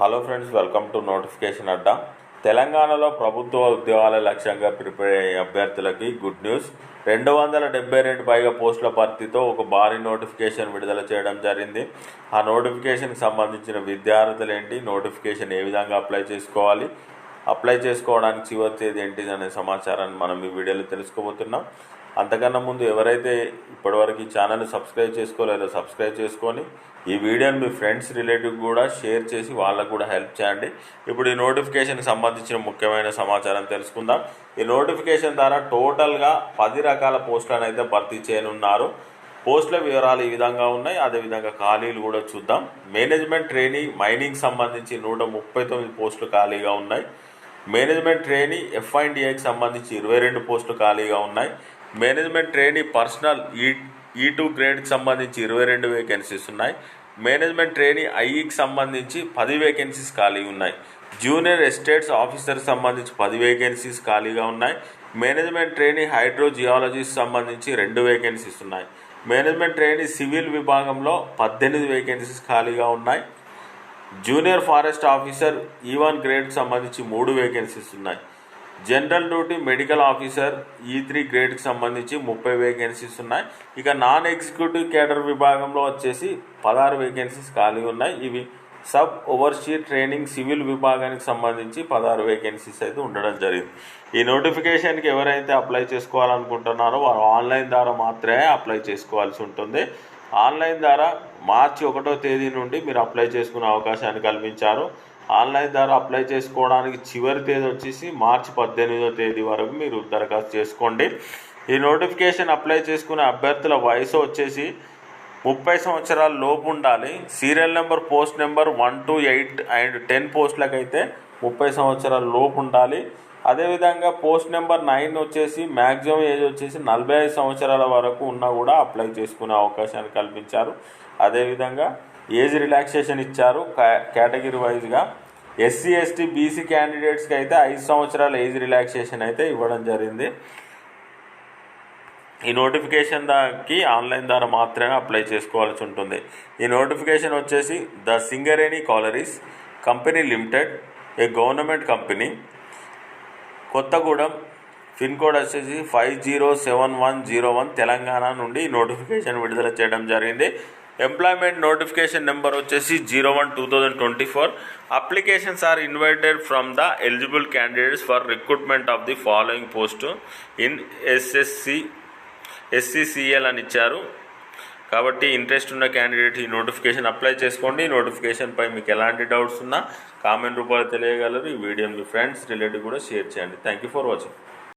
Hello friends welcome to notification Adda. తెలంగాణలో ప్రభుత్వ ఉద్యోగాల లక్ష్యంగా ప్రిపేర్ అయ్యే అభ్యర్థులకి గుడ్ న్యూస్ రెండు వందల డెబ్బై రెండు పైగా పోస్టుల భర్తీతో ఒక భారీ నోటిఫికేషన్ విడుదల చేయడం జరిగింది. ఆ నోటిఫికేషన్కి సంబంధించిన విద్యార్థులు ఏంటి? నోటిఫికేషన్ ఏ విధంగా అప్లై చేసుకోవాలి? అప్లై చేసుకోవడానికి చివరి తేదీ ఏంటి అనే సమాచారాన్ని మనం ఈ వీడియోలో తెలుసుకోబోతున్నాం. అంతకన్నా ముందు ఎవరైతే ఇప్పటివరకు ఈ ఛానల్ సబ్స్క్రైబ్ చేసుకోలేదో సబ్స్క్రైబ్ చేసుకొని ఈ వీడియోని మీ ఫ్రెండ్స్ రిలేటివ్ కూడా షేర్ చేసి వాళ్ళకు కూడా హెల్ప్ చేయండి. ఇప్పుడు ఈ నోటిఫికేషన్కి సంబంధించిన ముఖ్యమైన సమాచారం తెలుసుకుందాం. ఈ నోటిఫికేషన్ ద్వారా టోటల్గా పది రకాల పోస్టులను అయితే భర్తీ చేయనున్నారు. పోస్టుల వివరాలు ఈ విధంగా ఉన్నాయి. అదేవిధంగా ఖాళీలు కూడా చూద్దాం. మేనేజ్మెంట్ ట్రైనింగ్ మైనింగ్ సంబంధించి నూట ముప్పై తొమ్మిది పోస్టులు ఖాళీగా ఉన్నాయి. మేనేజ్మెంట్ ట్రైనీ ఎఫ్ సంబంధించి ఇరవై రెండు పోస్టులు ఖాళీగా ఉన్నాయి. మేనేజ్మెంట్ ట్రైనీ పర్సనల్ ఈ ఈ టూ గ్రేడ్కి సంబంధించి ఇరవై రెండు వేకెన్సీస్ ఉన్నాయి. మేనేజ్మెంట్ ట్రైనీ ఐఈకి సంబంధించి పది వేకెన్సీస్ ఖాళీ ఉన్నాయి. జూనియర్ ఎస్టేట్స్ ఆఫీసర్కి సంబంధించి పది వేకెన్సీస్ ఖాళీగా ఉన్నాయి. మేనేజ్మెంట్ ట్రైనీ హైడ్రోజియాలజీకి సంబంధించి రెండు వేకెన్సీస్ ఉన్నాయి. మేనేజ్మెంట్ ట్రైనీ సివిల్ విభాగంలో పద్దెనిమిది వేకెన్సీస్ ఖాళీగా ఉన్నాయి. Junior forest officer e E one గ్రేడ్కి సంబంధించి మూడు వేకెన్సీస్ ఉన్నాయి. General duty medical officer e E three గ్రేడ్కి సంబంధించి ముప్పై వేకెన్సీస్ ఉన్నాయి. ఇక నాన్ ఎగ్జిక్యూటివ్ కేడర్ విభాగంలో వచ్చేసి పదహారు వేకెన్సీస్ ఖాళీ ఉన్నాయి. ఇవి సబ్ ఓవర్సీ ట్రైనింగ్ సివిల్ విభాగానికి సంబంధించి పదహారు వేకెన్సీస్ అయితే ఉండడం జరిగింది. ఈ నోటిఫికేషన్కి ఎవరైతే అప్లై చేసుకోవాలనుకుంటున్నారో వారు ఆన్లైన్ ద్వారా మాత్రమే అప్లై చేసుకోవాల్సి ఉంటుంది. ఆన్లైన్ ద్వారా మార్చి ఒకటో తేదీ నుండి మీరు అప్లై చేసుకునే అవకాశాన్ని కల్పించారు. ఆన్లైన్ ద్వారా అప్లై చేసుకోవడానికి చివరి తేదీ వచ్చేసి మార్చి పద్దెనిమిదో తేదీ వరకు మీరు దరఖాస్తు చేసుకోండి. ఈ నోటిఫికేషన్ అప్లై చేసుకునే అభ్యర్థుల వయసు వచ్చేసి ముప్పై సంవత్సరాల లోపు ఉండాలి. Serial number post number one two eight and ten పోస్టులకైతే ముప్పై సంవత్సరాల లోపు ఉండాలి. అదేవిధంగా పోస్ట్ నెంబర్ నైన్ వచ్చేసి మ్యాక్సిమం ఏజ్ వచ్చేసి నలభై ఐదు సంవత్సరాల వరకు ఉన్నా కూడా అప్లై చేసుకునే అవకాశాన్ని కల్పించారు. అదేవిధంగా ఏజ్ రిలాక్సేషన్ ఇచ్చారు కేటగిరీ వైజ్గా. ఎస్సీ ఎస్టీ బీసీ క్యాండిడేట్స్కి అయితే ఐదు సంవత్సరాల ఏజ్ రిలాక్సేషన్ అయితే ఇవ్వడం జరిగింది. ఈ నోటిఫికేషన్ దానికి ఆన్లైన్ ద్వారా మాత్రమే అప్లై చేసుకోవాల్సి ఉంటుంది. ఈ నోటిఫికేషన్ వచ్చేసి the Singareni collieries company limited a government company Kothagudem pin code వచ్చేసి five zero seven one zero one Telangana నుండి నోటిఫికేషన్ విడుదల చేయడం జరిగింది. ఎంప్లాయ్మెంట్ నోటిఫికేషన్ నెంబర్ వచ్చేసి zero one two thousand twenty four. Applications are invited from the eligible candidates for recruitment of the following post in SSC SCCL అని ఇచ్చారు. కాబట్టి interest ఉన్న candidate ఈ నోటిఫికేషన్ అప్లై చేసుకోండి. ఈ నోటిఫికేషన్పై మీకు ఎలాంటి డౌట్స్ ఉన్నా కామెంట్ రూపాయలు తెలియగలరు. ఈ వీడియోని మీ ఫ్రెండ్స్ రిలేటివ్ కూడా షేర్ చేయండి. Thank you for watching